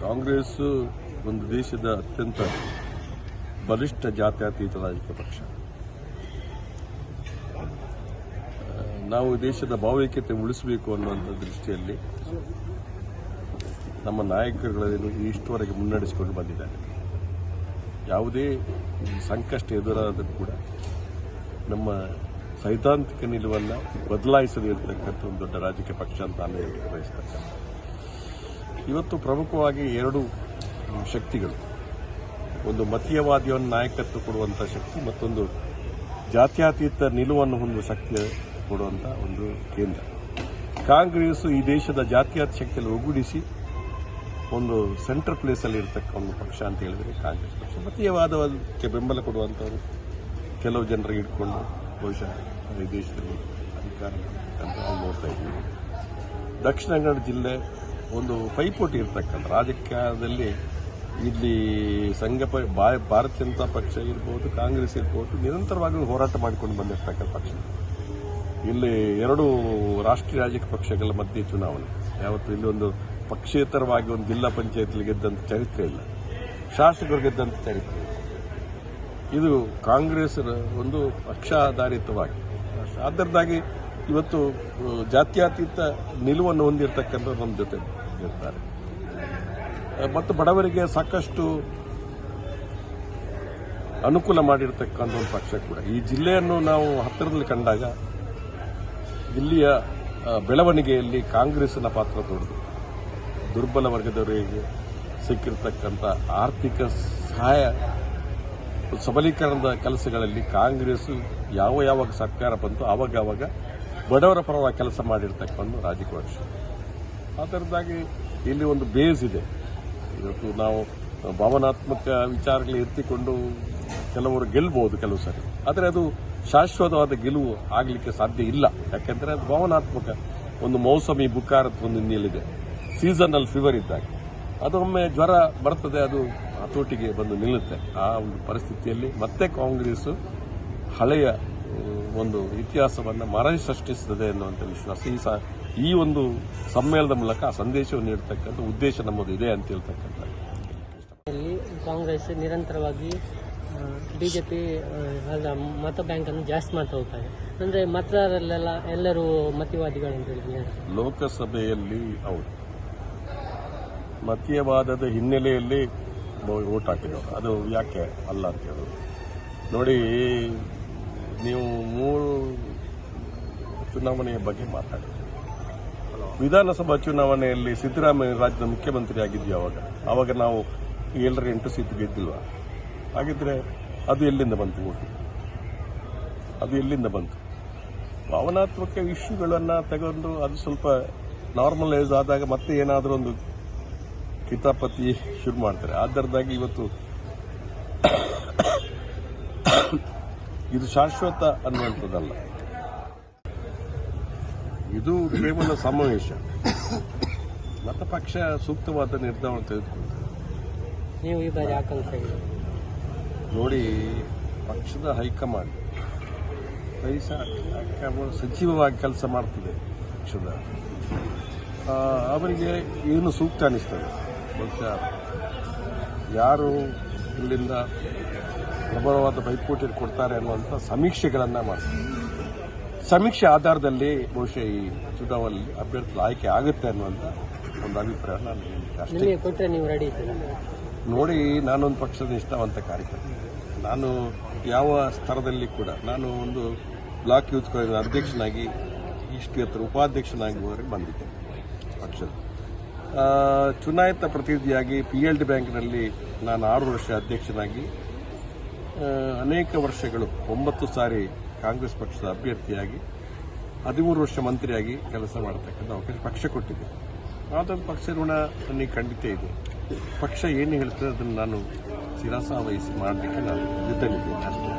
ಕಾಂಗ್ರೆಸ್ ಒಂದು ದೇಶದ ಅತ್ಯಂತ ಬಲಿಷ್ಠ ಜಾತ್ಯತೀತ ರಾಜಕೀಯ ಪಕ್ಷ ನಾವು ದೇಶದ ಭಾವೈಕ್ಯತೆ ಉಳಿಸಬೇಕು ಅನ್ನುವಂಥ ದೃಷ್ಟಿಯಲ್ಲಿ ನಮ್ಮ ನಾಯಕರುಗಳನ್ನು ಇಷ್ಟವರೆಗೆ ಮುನ್ನಡೆಸಿಕೊಂಡು ಬಂದಿದ್ದಾರೆ. ಯಾವುದೇ ಸಂಕಷ್ಟ ಎದುರಾದರೂ ಕೂಡ ನಮ್ಮ ಸೈದ್ಧಾಂತಿಕ ನಿಲುವನ್ನು ಬದಲಾಯಿಸದೇ ಇರತಕ್ಕಂಥ ಒಂದು ದೊಡ್ಡ ರಾಜಕೀಯ ಪಕ್ಷ ಅಂತ ನಾನು ಹೇಳಲಿಕ್ಕೆ ಬಯಸ್ತಕ್ಕಂಥ ಇವತ್ತು ಪ್ರಮುಖವಾಗಿ ಎರಡು ಶಕ್ತಿಗಳು. ಒಂದು ಮತೀಯವಾದಿಯನ್ನು ನಾಯಕತ್ವ ಕೊಡುವಂಥ ಶಕ್ತಿ, ಮತ್ತೊಂದು ಜಾತ್ಯಾತೀತ ನಿಲುವನ್ನು ಹೊಂದುವ ಶಕ್ತಿ ಕೊಡುವಂಥ ಒಂದು ಕೇಂದ್ರ. ಕಾಂಗ್ರೆಸ್ ಈ ದೇಶದ ಜಾತ್ಯಾತ ಶಕ್ತಿಯಲ್ಲಿ ಒಗ್ಗೂಡಿಸಿ, ಒಂದು ಸೆಂಟರ್ ಪ್ಲೇಸಲ್ಲಿ ಇರತಕ್ಕ ಒಂದು ಪಕ್ಷ ಅಂತ ಹೇಳಿದರೆ ಕಾಂಗ್ರೆಸ್ ಪಕ್ಷ. ಮತೀಯವಾದಕ್ಕೆ ಬೆಂಬಲ ಕೊಡುವಂಥವ್ರು ಕೆಲವು ಜನರಿಗೆ ಇಟ್ಕೊಂಡು ಬಹುಶಃ ಈ ದೇಶದಲ್ಲಿ ಅಧಿಕಾರ ಅಂತ ನೋಡ್ತಾ ಇದ್ದೀವಿ. ದಕ್ಷಿಣ ಕನ್ನಡ ಜಿಲ್ಲೆ ಒಂದು ಪೈಪೋಟಿ ಇರ್ತಕ್ಕಂಥ ರಾಜಕೀಯದಲ್ಲಿ ಇಲ್ಲಿ ಸಂಘ ಪ- ಭಾರತೀಯ ಜನತಾ ಪಕ್ಷ ಇರ್ಬೋದು, ಕಾಂಗ್ರೆಸ್ ಇರ್ಬೋದು, ನಿರಂತರವಾಗಿ ಹೋರಾಟ ಮಾಡಿಕೊಂಡು ಬಂದಿರ್ತಕ್ಕಂಥ ಪಕ್ಷ. ಇಲ್ಲಿ ಎರಡು ರಾಷ್ಟ್ರೀಯ ರಾಜಕೀಯ ಪಕ್ಷಗಳ ಮಧ್ಯೆ ಚುನಾವಣೆ. ಯಾವತ್ತು ಇಲ್ಲಿ ಒಂದು ಪಕ್ಷೇತರವಾಗಿ ಒಂದು ಜಿಲ್ಲಾ ಪಂಚಾಯತ್ಲಿ ಗೆದ್ದಂಥ ಚರಿತ್ರೆ ಇಲ್ಲ. ಶಾಸಕರು ಗೆದ್ದಂಥ ಚರಿತ್ರೆ. ಇದು ಕಾಂಗ್ರೆಸ್ ಒಂದು ಪಕ್ಷಾಧಾರಿತವಾಗಿ. ಅದರದಾಗಿ ಇವತ್ತು ಜಾತ್ಯತೀತ ನಿಲುವನ್ನು ಹೊಂದಿರತಕ್ಕಂಥ ನಮ್ಮ ಜೊತೆ ಇರ್ತಾರೆ. ಮತ್ತು ಬಡವರಿಗೆ ಸಾಕಷ್ಟು ಅನುಕೂಲ ಮಾಡಿರ್ತಕ್ಕಂಥ ಒಂದು ಪಕ್ಷ ಕೂಡ. ಈ ಜಿಲ್ಲೆಯನ್ನು ನಾವು ಹತ್ತಿರದಲ್ಲಿ ಕಂಡಾಗ ಇಲ್ಲಿಯ ಬೆಳವಣಿಗೆಯಲ್ಲಿ ಕಾಂಗ್ರೆಸ್ನ ಪಾತ್ರ ದೊಡ್ಡದು. ದುರ್ಬಲ ವರ್ಗದವರಿಗೆ ಸಿಕ್ಕಿರ್ತಕ್ಕಂಥ ಆರ್ಥಿಕ ಸಹಾಯ, ಸಬಲೀಕರಣದ ಕೆಲಸಗಳಲ್ಲಿ ಕಾಂಗ್ರೆಸ್ ಯಾವ ಯಾವಾಗ ಸರ್ಕಾರ ಬಂತು ಆವಾಗ ಆವಾಗ ಬಡವರ ಪರವಾಗಿ ಕೆಲಸ ಮಾಡಿರ್ತಕ್ಕಂಥ ರಾಜಕೀಯ ಅದರದ್ದಾಗಿ ಇಲ್ಲಿ ಒಂದು ಬೇಸ್ ಇದೆ. ಇವತ್ತು ನಾವು ಭಾವನಾತ್ಮಕ ವಿಚಾರಗಳು ಎತ್ತಿಕೊಂಡು ಕೆಲವರು ಗೆಲ್ಬಹುದು ಕೆಲವು ಸರಿ. ಆದರೆ ಅದು ಶಾಶ್ವತವಾದ ಗೆಲುವು ಆಗಲಿಕ್ಕೆ ಸಾಧ್ಯ ಇಲ್ಲ. ಯಾಕೆಂದರೆ ಅದು ಭಾವನಾತ್ಮಕ ಒಂದು ಮೌಸಮಿ ಒಂದು ಹಿನ್ನೆಲೆಯಿದೆ. ಸೀಸನಲ್ ಫೀವರ್ ಇದ್ದಾಗ. ಅದೊಮ್ಮೆ ಜ್ವರ ಬರ್ತದೆ, ಅದು ಹತೋಟಿಗೆ ಬಂದು ನಿಲ್ಲುತ್ತೆ. ಆ ಒಂದು ಪರಿಸ್ಥಿತಿಯಲ್ಲಿ ಮತ್ತೆ ಕಾಂಗ್ರೆಸ್ ಹಳೆಯ ಒಂದು ಇತಿಹಾಸವನ್ನು ಮರಳಿ ಸೃಷ್ಟಿಸುತ್ತದೆ ಅನ್ನುವಂಥ ವಿಶ್ವಾಸ ಈ ಸ ಈ ಒಂದು ಸಮ್ಮೇಳನದ ಮೂಲಕ ಆ ಸಂದೇಶವನ್ನು ನೀಡತಕ್ಕಂಥ ಉದ್ದೇಶ ನಮ್ಮದು ಇದೆ ಅಂತ ಹೇಳ್ತಕ್ಕಂಥ. ಕಾಂಗ್ರೆಸ್ ನಿರಂತರವಾಗಿ ಬಿಜೆಪಿ ಮತ ಬ್ಯಾಂಕ್ ಅನ್ನು ಜಾಸ್ತಿ ಮಾಡ್ತಾ ಹೋಗ್ತಾರೆ ಅಂದ್ರೆ ಮತದಾರರೆಲ್ಲ ಎಲ್ಲರೂ ಮತಿವಾದಿಗಳು ಅಂತ ಹೇಳಿದ್ರೆ ಲೋಕಸಭೆಯಲ್ಲಿ ಹೌದು. ಮತೀಯವಾದದ ಹಿನ್ನೆಲೆಯಲ್ಲಿ ಓಟ್ ಹಾಕಿದವರು. ಅದು ಯಾಕೆ ಅಲ್ಲ ಅಂತ ಹೇಳೋದು. ನೋಡಿ ನೀವು ಮೂರು ಚುನಾವಣೆಯ ಬಗ್ಗೆ ಮಾತಾಡಿ ವಿಧಾನಸಭಾ ಚುನಾವಣೆಯಲ್ಲಿ ಸಿದ್ದರಾಮಯ್ಯ ರಾಜ್ಯದ ಮುಖ್ಯಮಂತ್ರಿ ಆಗಿದ್ವಿ ಅವಾಗ? ಅವಾಗ ನಾವು ಏಳರ ಎಂಟು ಸೀಟ್ ಗೆದ್ದಿಲ್ವಾ? ಹಾಗಿದ್ರೆ ಅದು ಎಲ್ಲಿಂದ ಬಂತು ಓಟು? ಅದು ಎಲ್ಲಿಂದ ಬಂತು? ಭಾವನಾತ್ಮಕ ಇಶ್ಯೂಗಳನ್ನ ತಗೊಂಡು ಅದು ಸ್ವಲ್ಪ ನಾರ್ಮಲೈಸ್ ಆದಾಗ ಮತ್ತೆ ಏನಾದರೂ ಒಂದು ಕಿತಾಪತಿ ಶುರು ಮಾಡ್ತಾರೆ. ಆದ್ದರಿಂದಾಗಿ ಇವತ್ತು ಇದು ಶಾಶ್ವತ ಅನ್ನುವಂಥದ್ದಲ್ಲ. ಇದು ಕೇವಲ ಸಮಾವೇಶ. ಮತ ಪಕ್ಷ ಸೂಕ್ತವಾದ ನಿರ್ಧಾರ ತೆಗೆದುಕೊಳ್ತದೆ. ನೀವು ಈ ಬಾರಿ ಆಕಾಂಕ್ಷೆ ನೋಡಿ ಪಕ್ಷದ ಹೈಕಮಾಂಡ್ ಕೈ ಕೆಲವು ಸಚಿವವಾಗಿ ಕೆಲಸ ಮಾಡ್ತದೆ ಪಕ್ಷದ. ಅವರಿಗೆ ಏನು ಸೂಕ್ತ ಅನ್ನಿಸ್ತದೆ ಬಹುಶಃ ಯಾರು ಇಲ್ಲಿಂದ ಪ್ರಬಲವಾದ ಪೈಪೋಟಿ ಕೊಡ್ತಾರೆ ಅನ್ನುವಂಥ ಸಮೀಕ್ಷೆಗಳನ್ನು ಮಾಡ್ತಾರೆ. ಸಮೀಕ್ಷೆ ಆಧಾರದಲ್ಲಿ ಬಹುಶಃ ಈ ಚುನಾವಣೆ ಅಭ್ಯರ್ಥಿಗಳು ಆಯ್ಕೆ ಆಗುತ್ತೆ ಅನ್ನುವಂಥ ಒಂದು ಅಭಿಪ್ರಾಯ ನಾನು ಹೇಳಲಿಕ್ಕೆ ಅಷ್ಟೇ. ನೀವು ರೆಡಿ ಇದ್ದೀರಾ? ನೋಡಿ ನಾನೊಂದು ಪಕ್ಷದ ಇಷ್ಟವಂತ ಕಾರ್ಯಕರ್ತ. ನಾನು ಯಾವ ಸ್ತರದಲ್ಲಿ ಕೂಡ ನಾನು ಒಂದು ಬ್ಲಾಕ್ ಯೂತ್ ಕಾಂಗ್ರೆಸ್ ಅಧ್ಯಕ್ಷನಾಗಿ ಇಷ್ಟು ಎತ್ತರ ಉಪಾಧ್ಯಕ್ಷನಾಗಿ ಹೋಗಿ ಬಂದಿದ್ದೆ ಪಕ್ಷದ. ಚುನಾಯಿತ ಪ್ರತಿನಿಧಿಯಾಗಿ ಪಿ ಎಲ್ ಡಿ ಬ್ಯಾಂಕ್ನಲ್ಲಿ ನಾನು ಆರು ವರ್ಷ ಅಧ್ಯಕ್ಷನಾಗಿ ಅನೇಕ ವರ್ಷಗಳು, ಒಂಬತ್ತು ಸಾರಿ ಕಾಂಗ್ರೆಸ್ ಪಕ್ಷದ ಅಭ್ಯರ್ಥಿಯಾಗಿ, ಹದಿಮೂರು ವರ್ಷ ಮಂತ್ರಿಯಾಗಿ ಕೆಲಸ ಮಾಡತಕ್ಕಂಥ ಅವಕಾಶ ಪಕ್ಷ ಕೊಟ್ಟಿದೆ. ಅದೊಂದು ಪಕ್ಷ ಋಣ ನನಗೆ ಖಂಡಿತ ಇದೆ. ಪಕ್ಷ ಏನು ಹೇಳ್ತದೆ ಅದನ್ನು ನಾನು ಶಿರಸ ವಹಿಸಿ ಮಾಡಲಿಕ್ಕೆ ನಾನು ಜೊತೆಲಿದ್ದೇನೆ ಅಷ್ಟೇ.